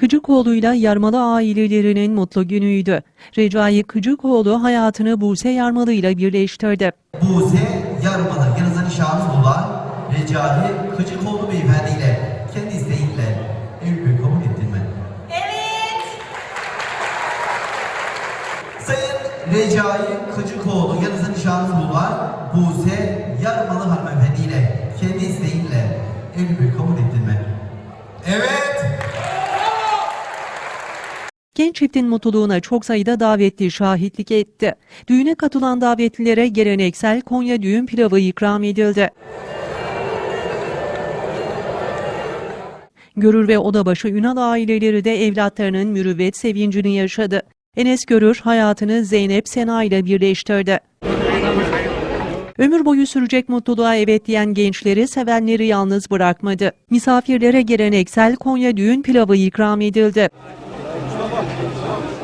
Kıcıkoğlu'yla Yarmalı ailelerinin mutlu günüydü. Recai Kıcıkoğlu hayatını Buse Yarmalı ile birleştirdi. Buse Yarmalı yanınızda nişanınız olan Recai Kıcıkoğlu Beyefendi ile kendi isteğinle evliliği kabul ettin mi? Evet. Sayın Recai Kıcıkoğlu yanınızda nişanınız olan Buse Yarmalı hanımefendi ile kendi isteğinle evliliği kabul ettin Genç çiftin mutluluğuna çok sayıda davetli şahitlik etti. Düğüne katılan davetlilere geleneksel Konya düğün pilavı ikram edildi. Görür ve Odabaşı Ünal aileleri de evlatlarının mürüvvet sevincini yaşadı. Enes Görür hayatını Zeynep Sena ile birleştirdi. Ömür boyu sürecek mutluluğa evet diyen gençleri sevenleri yalnız bırakmadı. Misafirlere geleneksel Konya düğün pilavı ikram edildi. Thank you.